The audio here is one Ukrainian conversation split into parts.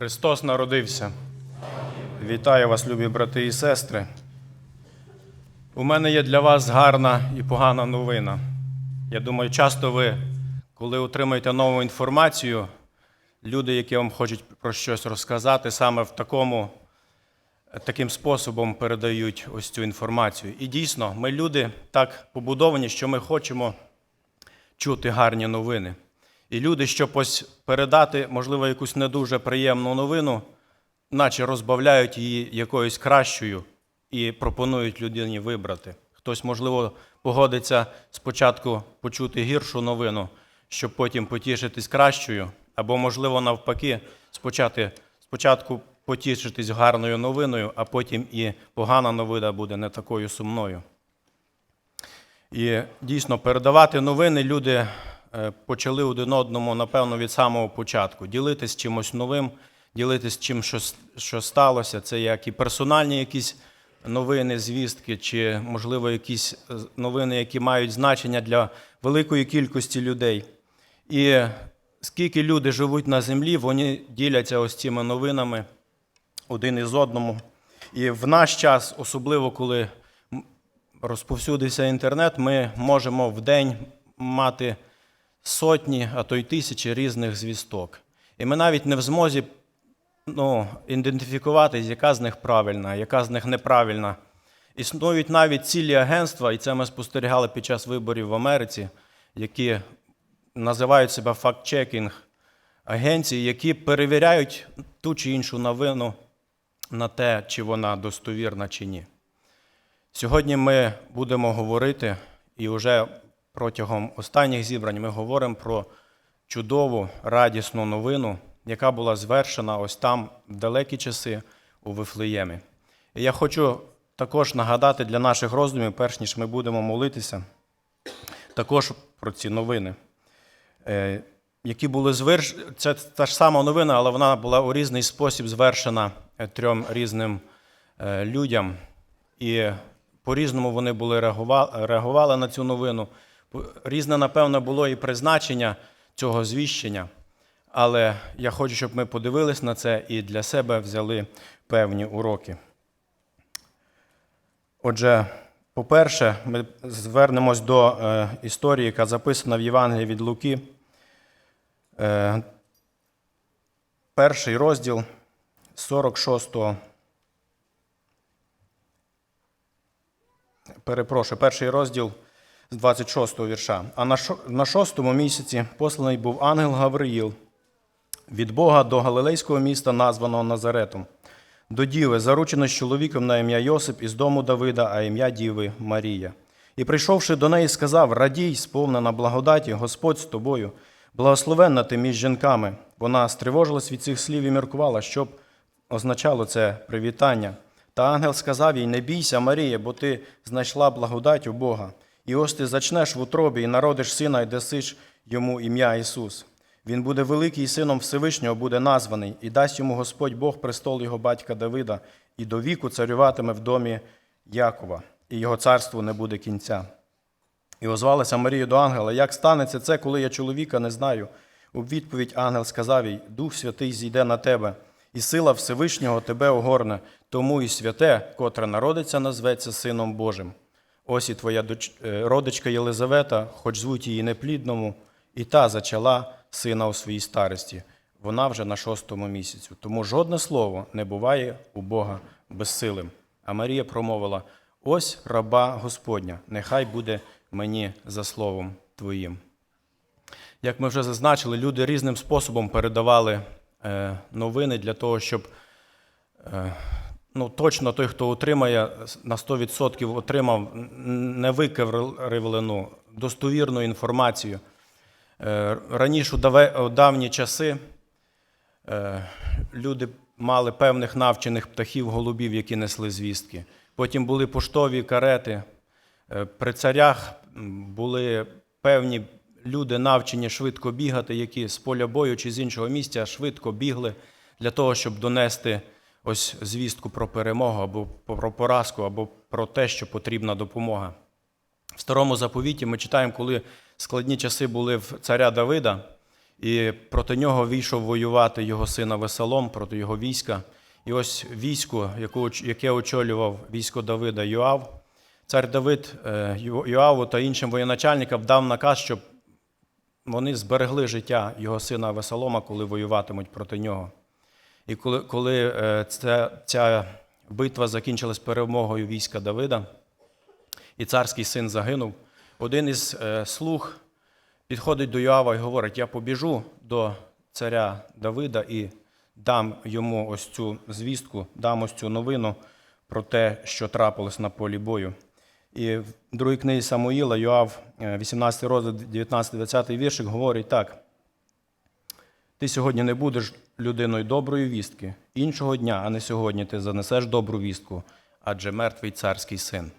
Христос народився. Вітаю вас, любі брати і сестри. У мене є для вас гарна і погана новина. Я думаю, часто ви, коли отримаєте нову інформацію, люди, які вам хочуть про щось розказати, саме в такому, таким способом передають ось цю інформацію. І дійсно, ми люди так побудовані, що ми хочемо чути гарні новини. І люди, щоб ось передати, можливо, якусь не дуже приємну новину, наче розбавляють її якоюсь кращою і пропонують людині вибрати. Хтось, можливо, погодиться спочатку почути гіршу новину, щоб потім потішитись кращою, або, можливо, навпаки, спочатку, спочатку потішитись гарною новиною, а потім і погана новина буде не такою сумною. І дійсно передавати новини люди почали один одному, напевно, від самого початку. Ділитись чимось новим, ділитись чим, що, що сталося. Це як і персональні якісь новини, звістки, чи, можливо, якісь е, новини, які мають значення для великої кількості людей. І скільки люди живуть на землі, вони діляться ось цими новинами один із одному. І в наш час, особливо коли розповсюдився інтернет, ми можемо в день мати сотні, а то й тисячі різних звісток. І ми навіть не в змозі ну, ідентифікувати, яка з них правильна, яка з них неправильна. Існують навіть цілі агентства, і це ми спостерігали під час виборів в Америці, які називають себе факт-чекінг агенції, які перевіряють ту чи іншу новину на те, чи вона достовірна чи ні. Сьогодні ми будемо говорити, і вже протягом останніх зібрань ми говоримо про чудову, радісну новину, яка була звершена ось там в далекі часи у Вифлеємі. І я хочу також нагадати для наших роздумів, перш ніж ми будемо молитися, також про ці новини, е, які були зверш... Це та ж сама новина, але вона була у різний спосіб звершена е, трьом різним е, людям. І по-різному вони були реагува- реагували на цю новину. Різне, напевно, було і призначення цього звіщення. Але я хочу, щоб ми подивились на це і для себе взяли певні уроки. Отже, по-перше, ми звернемось до е, історії, яка записана в Євангелії від Луки. Е, перший розділ 46 перепрошую, перший розділ з 26 вірша. А на шостому місяці посланий був ангел Гавриїл від Бога до галилейського міста, названого Назаретом, до діви, заручено з чоловіком на ім'я Йосип із дому Давида, а ім'я діви Марія. І прийшовши до неї, сказав: Радій, сповнена благодаті, Господь з тобою, благословенна ти між жінками. Вона стривожилась від цих слів і міркувала, що б означало це привітання. Та ангел сказав їй: Не бійся, Марія, бо ти знайшла благодать у Бога. І ось ти зачнеш в утробі і народиш сина, і дасиш йому ім'я Ісус. Він буде великий і сином Всевишнього буде названий, і дасть йому Господь Бог престол його батька Давида, і до віку царюватиме в домі Якова, і його царству не буде кінця. І озвалася Марія до ангела: Як станеться це, коли я чоловіка не знаю? У відповідь ангел сказав їй: Дух Святий зійде на тебе, і сила Всевишнього тебе огорне, тому і святе, котре народиться, назветься Сином Божим. Ось і твоя доч... е, родичка Єлизавета, хоч звуть її неплідному, і та зачала сина у своїй старості. Вона вже на шостому місяцю. Тому жодне слово не буває у Бога безсилим. А Марія промовила: Ось раба Господня, нехай буде мені за словом Твоїм. Як ми вже зазначили, люди різним способом передавали е, новини для того, щоб е, ну, точно той, хто отримає, на 100% отримав не викривлену, достовірну інформацію. Е, Раніше у давні часи е, люди мали певних навчених птахів, голубів, які несли звістки. Потім були поштові карети. Е, При царях були певні люди навчені швидко бігати, які з поля бою чи з іншого місця швидко бігли для того, щоб донести ось звістку про перемогу або про поразку, або про те, що потрібна допомога. В старому заповіті ми читаємо, коли складні часи були в царя Давида, і проти нього вийшов воювати його сина Весалом проти його війська. І ось військо, яке очолював військо Давида Йоав, цар Давид е, Йоаву та іншим воєначальникам дав наказ, щоб вони зберегли життя його сина Весалома, коли воюватимуть проти нього. І коли, коли е, ця, ця битва закінчилась перемогою війська Давида, і царський син загинув, один із е, слуг підходить до Йоава і говорить: Я побіжу до царя Давида і дам йому ось цю звістку, дам ось цю новину про те, що трапилось на полі бою. І в другій книзі Самуїла Йоав, е, 18 розділ, 19-20 віршик, говорить так. Ти сьогодні не будеш людиною доброї вістки. Іншого дня, а не сьогодні, ти занесеш добру вістку, адже мертвий царський син.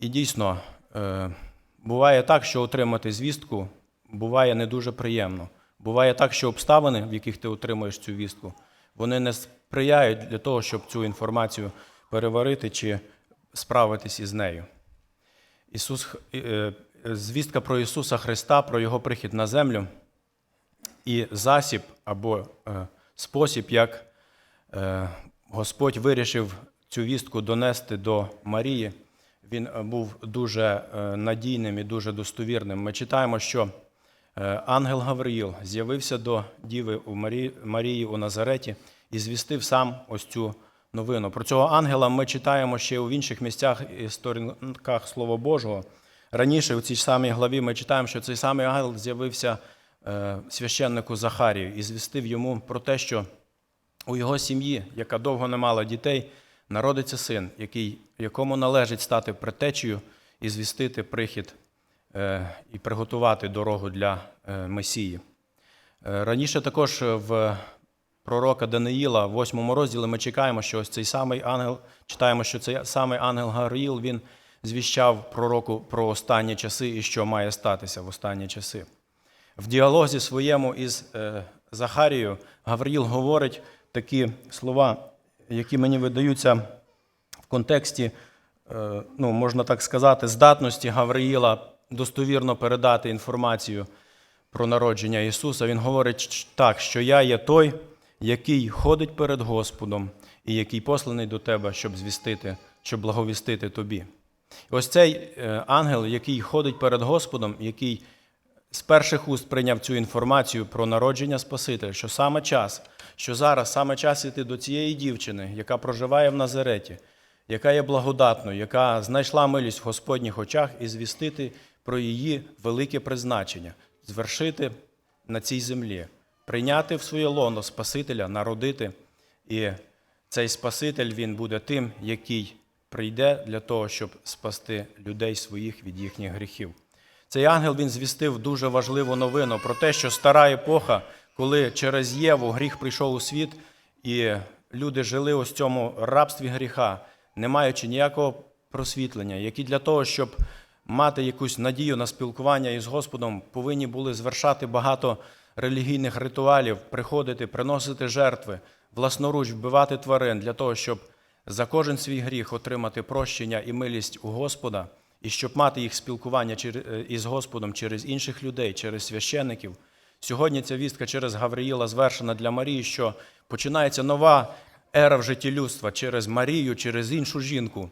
І дійсно, е, буває так, що отримати звістку буває не дуже приємно. Буває так, що обставини, в яких ти отримуєш цю вістку, вони не сприяють для того, щоб цю інформацію переварити чи справитись із нею. Ісус, е, е, звістка про Ісуса Христа, про Його прихід на землю і засіб або е, спосіб, як е, Господь вирішив цю вістку донести до Марії, він е, був дуже надійним і дуже достовірним. Ми читаємо, що ангел Гавриїл з'явився до Діви у Марії, у Назареті і звістив сам ось цю новину. Про цього ангела ми читаємо ще у інших місцях і сторінках Слова Божого. Раніше у цій самій главі ми читаємо, що цей самий ангел з'явився священнику Захарію і звістив йому про те, що у його сім'ї, яка довго не мала дітей, народиться син, який, якому належить стати предтечею і звістити прихід е, і приготувати дорогу для е, Месії. Е, Раніше також в пророка Даниїла, в 8 розділі, ми чекаємо, що ось цей самий ангел, читаємо, що цей самий ангел Гавриїл, він звіщав пророку про останні часи і що має статися в останні часи. В діалозі своєму із е, Захарією Гавриїл говорить такі слова, які мені видаються в контексті, е, ну, можна так сказати, здатності Гавриїла достовірно передати інформацію про народження Ісуса. Він говорить так, що я є той, який ходить перед Господом і який посланий до тебе, щоб звістити, щоб благовістити тобі. Ось цей е, ангел, який ходить перед Господом, який з перших уст прийняв цю інформацію про народження Спасителя, що саме час, що зараз саме час іти до цієї дівчини, яка проживає в Назареті, яка є благодатною, яка знайшла милість в Господніх очах, і звістити про її велике призначення, звершити на цій землі, прийняти в своє лоно Спасителя, народити. І цей Спаситель він буде тим, який прийде для того, щоб спасти людей своїх від їхніх гріхів. Цей ангел він звістив дуже важливу новину про те, що стара епоха, коли через Єву гріх прийшов у світ, і люди жили ось цьому рабстві гріха, не маючи ніякого просвітлення, які для того, щоб мати якусь надію на спілкування із Господом, повинні були звершати багато релігійних ритуалів, приходити, приносити жертви, власноруч вбивати тварин для того, щоб за кожен свій гріх отримати прощення і милість у Господа, і щоб мати їх спілкування е, із Господом через інших людей, через священників. Сьогодні ця вістка через Гавриїла звершена для Марії, що починається нова ера в житті людства через Марію, через іншу жінку.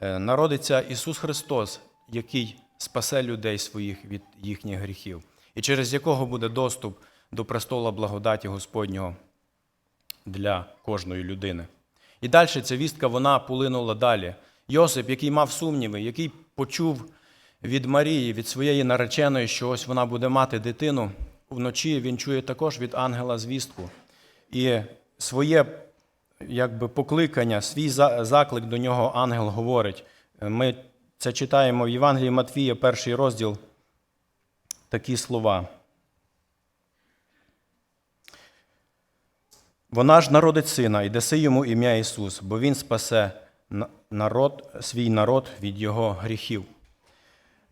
Е, Народиться Ісус Христос, який спасе людей своїх від їхніх гріхів, і через якого буде доступ до престола благодаті Господнього для кожної людини. І далі ця вістка вона полинула далі. Йосип, який мав сумніви, який почув від Марії, від своєї нареченої, що ось вона буде мати дитину, вночі він чує також від ангела звістку. І своє якби, покликання, свій заклик до нього ангел говорить. Ми це читаємо в Євангелії Матвія, перший розділ, такі слова. Вона ж народить сина, і даси йому ім'я Ісус, бо Він спасе народ, свій народ від його гріхів.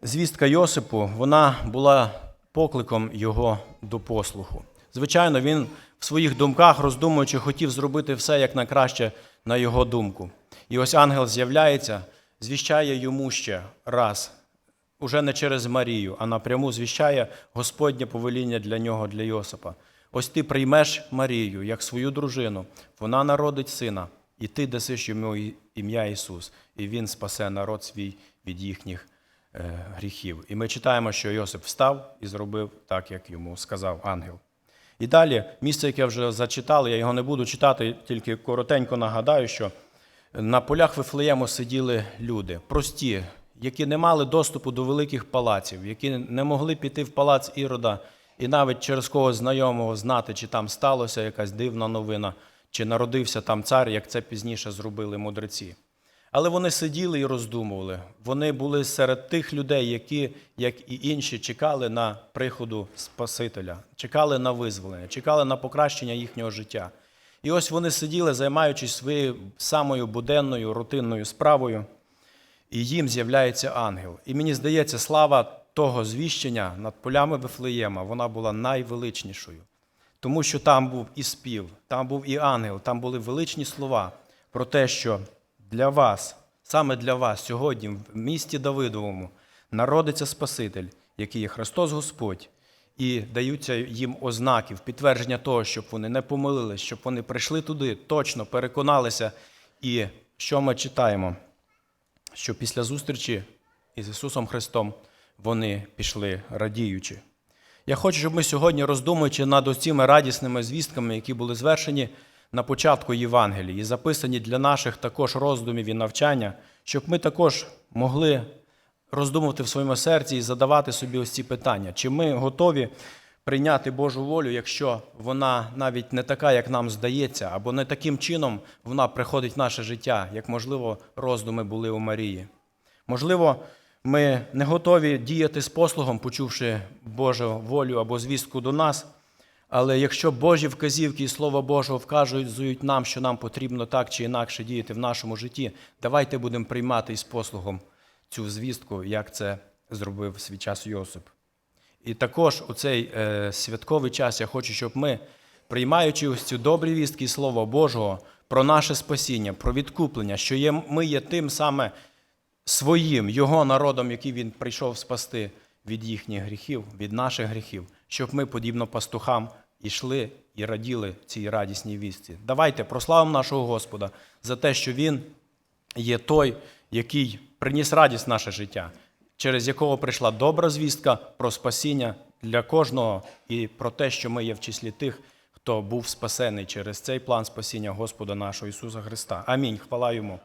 Звістка Йосипу вона була покликом його до послуху. Звичайно, він в своїх думках, роздумуючи, хотів зробити все як найкраще на його думку. І ось ангел з'являється, звіщає йому ще раз уже не через Марію, а напряму звіщає Господнє повеління для нього, для Йосипа. Ось ти приймеш Марію як свою дружину, вона народить сина, і ти дасиш йому ім'я Ісус, і Він спасе народ свій від їхніх е, гріхів. І ми читаємо, що Йосип встав і зробив так, як йому сказав ангел. І далі, місце, яке вже зачитали, я його не буду читати, тільки коротенько нагадаю, що на полях Вифлеєму сиділи люди, прості, які не мали доступу до великих палаців, які не могли піти в палац Ірода і навіть через когось знайомого знати, чи там сталося якась дивна новина, чи народився там цар, як це пізніше зробили мудреці. Але вони сиділи і роздумували. Вони були серед тих людей, які, як і інші, чекали на приходу Спасителя, чекали на визволення, чекали на покращення їхнього життя. І ось вони сиділи, займаючись своєю самою буденною рутинною справою, і їм з'являється ангел. І мені здається, слава того звіщення над полями Вифлеєма, вона була найвеличнішою. Тому що там був і спів, там був і ангел, там були величні слова про те, що для вас, саме для вас, сьогодні в місті Давидовому народиться Спаситель, який є Христос Господь, і даються їм ознаки підтвердження того, щоб вони не помилились, щоб вони прийшли туди, точно переконалися. І що ми читаємо? Що після зустрічі із Ісусом Христом вони пішли радіючи. Я хочу, щоб ми сьогодні, роздумуючи над цими радісними звістками, які були звершені на початку Євангелії і записані для наших також роздумів і навчання, щоб ми також могли роздумувати в своєму серці і задавати собі ось ці питання. Чи ми готові прийняти Божу волю, якщо вона навіть не така, як нам здається, або не таким чином вона приходить в наше життя, як, можливо, роздуми були у Марії? Можливо, ми не готові діяти з послугом, почувши Божу волю або звістку до нас. Але якщо Божі вказівки і Слово Божого вказують нам, що нам потрібно так чи інакше діяти в нашому житті, давайте будемо приймати із послугом цю звістку, як це зробив в свій час Йосип. І також у цей е, святковий час я хочу, щоб ми, приймаючи ось цю добрі вістки Слова Божого про наше спасіння, про відкуплення, що є, ми є тим саме своїм його народом, який він прийшов спасти від їхніх гріхів, від наших гріхів, щоб ми, подібно пастухам, йшли і раділи цій радісній вісті. Давайте прославимо нашого Господа за те, що Він є той, який приніс радість в наше життя, через якого прийшла добра звістка про спасіння для кожного і про те, що ми є в числі тих, хто був спасений через цей план спасіння Господа нашого Ісуса Христа. Амінь. Хвала йому.